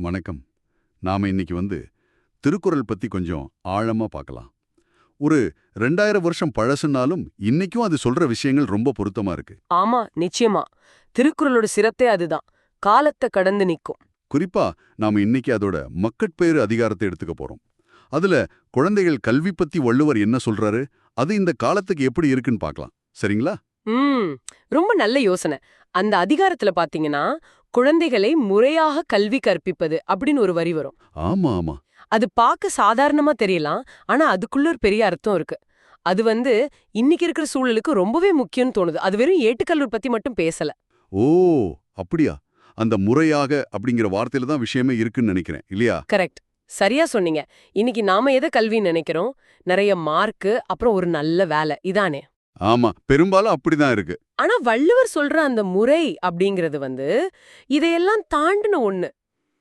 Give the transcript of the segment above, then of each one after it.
வணக்கம். நாம இன்னைக்கு வந்து திருக்குறள் பத்தி கொஞ்சம் ஆழமா பார்க்கலாம். ஒரு ரெண்டாயிரம் வருஷம் பழசுனாலும் இன்னைக்கும் அது சொல்ற விஷயங்கள் ரொம்ப பொருத்தமா இருக்கு. ஆமா நிச்சயமா. திருக்குறளோட சிரத்தே அதுதான். காலத்தை கடந்து நிக்கும். குறிப்பா நாம இன்னைக்கு அதோட மக்கட்பேறு அதிகாரத்தை எடுத்துக்க போறோம். அதுல குழந்தைகள் கல்வி பத்தி வள்ளுவர் என்ன சொல்றாரு? அது இந்த காலத்துக்கு எப்படி இருக்குன்னு பார்க்கலாம். சரிங்களா? ம் ரொம்ப நல்ல யோசனை. அந்த அதிகாரத்துல பாத்தீங்கன்னா குழந்தைகளை முறையாக கல்வி கற்பிப்பது அப்படின்னு ஒரு வரி வரும். ஆமா ஆமா. அது பார்க்க சாதாரணமா தெரியலாம் ஆனா அதுக்குள்ள ஒரு பெரிய அர்த்தம் இருக்கு. அது வந்து இன்னைக்கு இருக்கிற சூழலுக்கு ரொம்பவே முக்கியம்னு தோணுது. அது வெறும் ஏட்டுக்கல்லூர் பத்தி மட்டும் பேசல. ஓ அப்படியா? அந்த முறையாக அப்படிங்கிற வார்த்தையில தான் விஷயமே இருக்குன்னு நினைக்கிறேன் இல்லையா? கரெக்ட். சரியா சொன்னீங்க. இன்னைக்கு நாம எதை கல்வின்னு நினைக்கிறோம்? நிறைய மார்க்கு அப்புறம் ஒரு நல்ல வேலை. இதானே? ஆமா பெரும்பாலும் அப்படிதான் இருக்கு. ஆனா வள்ளுவர் சொல்ற அந்த முறை அப்படிங்கிறது வந்து இதையெல்லாம் தாண்டின ஒண்ணு.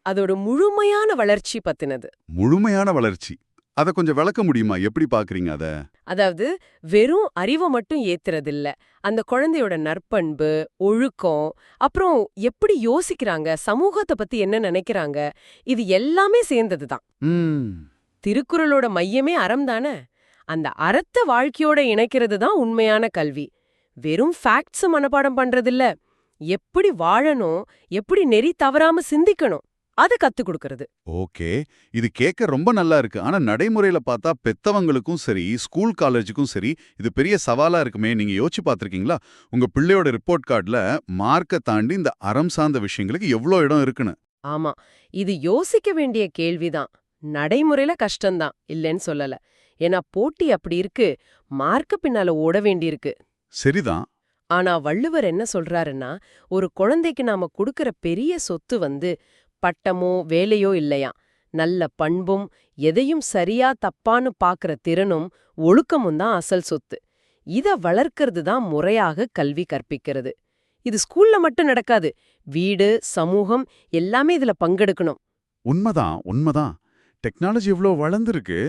அதோட முழுமையான வளர்ச்சி பத்தினது. முழுமையான வளர்ச்சி. அத கொஞ்சம் விளக்க முடியுமா? எப்படி பாக்குறீங்க அத? அதாவது வெறும் அறிவை மட்டும் ஏத்துறதில்ல. அந்த குழந்தையோட நற்பண்பு ஒழுக்கம் அப்புறம் எப்படி யோசிக்கிறாங்க? சமூகத்தை பத்தி என்ன நினைக்கிறாங்க? இது எல்லாமே சேர்ந்ததுதான். ம். திருக்குறளோட மையமே அறம் தானே? அந்த அறத்தை வாழ்க்கையோட இணைக்கிறது தான் உண்மையான கல்வி. வெறும் ஃபேக்ட்ஸ் மனப்பாடம் பண்றதில்ல. எப்படி வாழணும் எப்படி நெறி தவறாம சிந்திக்கணும் அதை கத்துக் கொடுக்கறது. ஓகே. இது கேட்க ரொம்ப நல்லா இருக்கு. ஆனா நடைமுறையில பார்த்தா பெத்தவங்களுக்கும் சரி ஸ்கூல் காலேஜுக்கும் சரி இது பெரிய சவாலா இருக்குமே நீங்க யோசிச்சு பார்த்திருக்கீங்களா? உங்க பிள்ளையோட ரிப்போர்ட் கார்டுல மார்க்கை தாண்டி இந்த அறம் சார்ந்த விஷயங்களுக்கு எவ்வளோ இடம் இருக்குன்னு. ஆமா. இது யோசிக்க வேண்டிய கேள்விதான். நடைமுறையில கஷ்டம்தான் இல்லைன்னு சொல்லல. ஏன்னா போட்டி அப்படி இருக்கு மார்க்க பின்னால ஓட வேண்டியிருக்கு. சரிதான். ஆனா வள்ளுவர் என்ன சொல்றாருன்னா ஒரு குழந்தைக்கு நாம கொடுக்கற பெரிய சொத்து வந்து பட்டமோ வேலையோ இல்லையா? நல்ல பண்பும் எதையும் சரியா தப்பான்னு பாக்குற திறனும் ஒழுக்கமும் தான் அசல் சொத்து. இத வளர்க்கறது தான் முறையாக கல்வி கற்பிக்கிறது. இது ஸ்கூல்ல மட்டும் நடக்காது வீடு சமூகம் எல்லாமே இதுல பங்கெடுக்கணும். உண்மைதான் உண்மைதான். டெக்னாலஜி இவ்வளோ வளர்ந்துருக்கு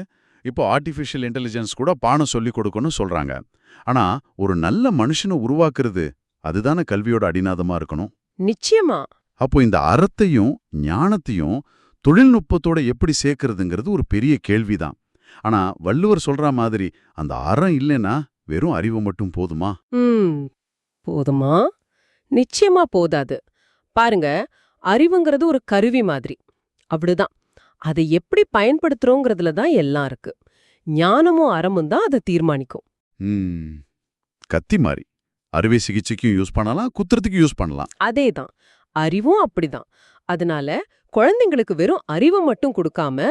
இப்போ ஆர்டிஃபிஷியல் இன்டெலிஜென்ஸ் கூட பாடம் சொல்லி கொடுக்கணும்னு சொல்றாங்க. ஆனா ஒரு நல்ல மனுஷனை உருவாக்குறது அதுதானே கல்வியோட அடிநாதமா இருக்கணும்? நிச்சயமா. அப்போ இந்த அறத்தையும் ஞானத்தையும் தொழில்நுட்பத்தோட எப்படி சேர்க்கறதுங்கிறது ஒரு பெரிய கேள்விதான். ஆனா வள்ளுவர் சொல்ற மாதிரி அந்த அறம் இல்லைன்னா வெறும் அறிவு மட்டும் போதுமா? போதுமா? நிச்சயமா போதாது. பாருங்க அறிவுங்கிறது ஒரு கருவி மாதிரி. அப்படிதான் அதை எப்படி பயன்படுத்துறோங்கிறதுல தான் எல்லாம் இருக்கு. ஞானமும் அறமும் தான் அதை தீர்மானிக்கும். கத்தி மாதிரி அறுவை சிகிச்சைக்கும் யூஸ் பண்ணலாம் குத்துறதுக்கு யூஸ் பண்ணலாம். அதேதான் அறிவும் அப்படிதான் அதனால குழந்தைங்களுக்கு வெறும் அறிவை மட்டும் கொடுக்காம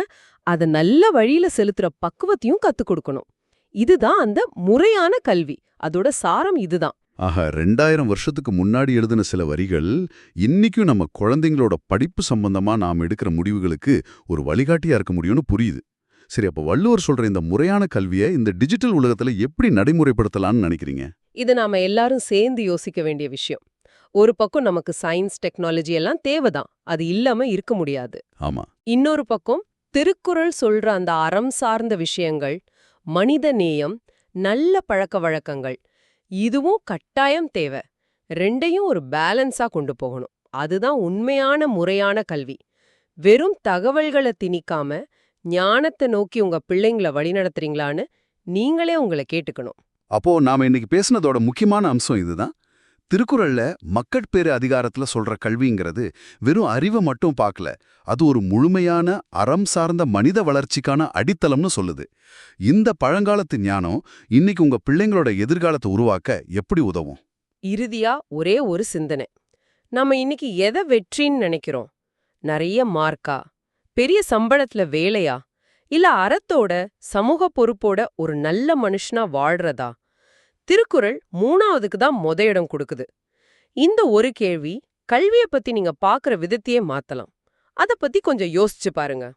அதை நல்ல வழியில செலுத்துற பக்குவத்தையும் கத்துக் கொடுக்கணும். இதுதான் அந்த முறையான கல்வி. அதோட சாரம் இதுதான் ஆக ரெண்டாயிரம் வருஷத்துக்கு முன்னாடி எழுதின சில வரிகள் இன்னிக்கும் நம்ம குழந்தைங்களோட படிப்பு சம்பந்தமா நாம் எடுக்கிற முடிவுகளுக்கு ஒரு வழிகாட்டியா இருக்க முடியும்னு புரியுது. சரி அப்ப வள்ளுவர் சொல்ற இந்த முறையான கல்வியை இந்த டிஜிட்டல் உலகத்துல எப்படி நடைமுறைப்படுத்தலாம்னு நினைக்கிறீங்க? இது நாம எல்லாரும் சேர்ந்து யோசிக்க வேண்டிய விஷயம். ஒரு பக்கம் நமக்கு சயின்ஸ் டெக்னாலஜி எல்லாம் தேவைதான். அது இல்லாம இருக்க முடியாது. ஆமா. இன்னொரு பக்கம் திருக்குறள் சொல்ற அந்த அறம் சார்ந்த விஷயங்கள் மனித நேயம் நல்ல பழக்க வழக்கங்கள் இதுவும் கட்டாயம் தேவை. ரெண்டையும் ஒரு பேலன்ஸா கொண்டு போகணும். அதுதான் உண்மையான முறையான கல்வி. வெறும் தகவல்களை திணிக்காம ஞானத்தை நோக்கி உங்க பிள்ளைங்கள வழிநடத்துறீங்களான்னு நீங்களே உங்களை கேட்டுக்கணும். அப்போ நாம இன்னைக்கு பேசுனதோட முக்கியமான அம்சம் இதுதான். திருக்குறள்ல மக்கட்பேறு அதிகாரத்துல சொல்ற கல்விங்கிறது வெறும் அறிவை மட்டும் பார்க்கல அது ஒரு முழுமையான அறம் சார்ந்த மனித வளர்ச்சிக்கான அடித்தளம்னு சொல்லுது. இந்த பழங்காலத்து ஞானம் இன்னைக்கு உங்க பிள்ளைங்களோட எதிர்காலத்தை உருவாக்க எப்படி உதவும்? இறுதியா ஒரே ஒரு சிந்தனை. நம்ம இன்னைக்கு எதை வெற்றின்னு நினைக்கிறோம்? நிறைய மார்க்கா? பெரிய சம்பளத்துல வேலையா? இல்ல அறத்தோட சமூக பொறுப்போட ஒரு நல்ல மனுஷனா வாழ்றதா? திருக்குறள் மூணாவதுக்கு தான் மொத இடம் கொடுக்குது. இந்த ஒரு கேள்வி கல்வியை பத்தி நீங்க பாக்குற விதத்தையே மாத்தலாம். அத பத்தி கொஞ்சம் யோசிச்சு பாருங்க.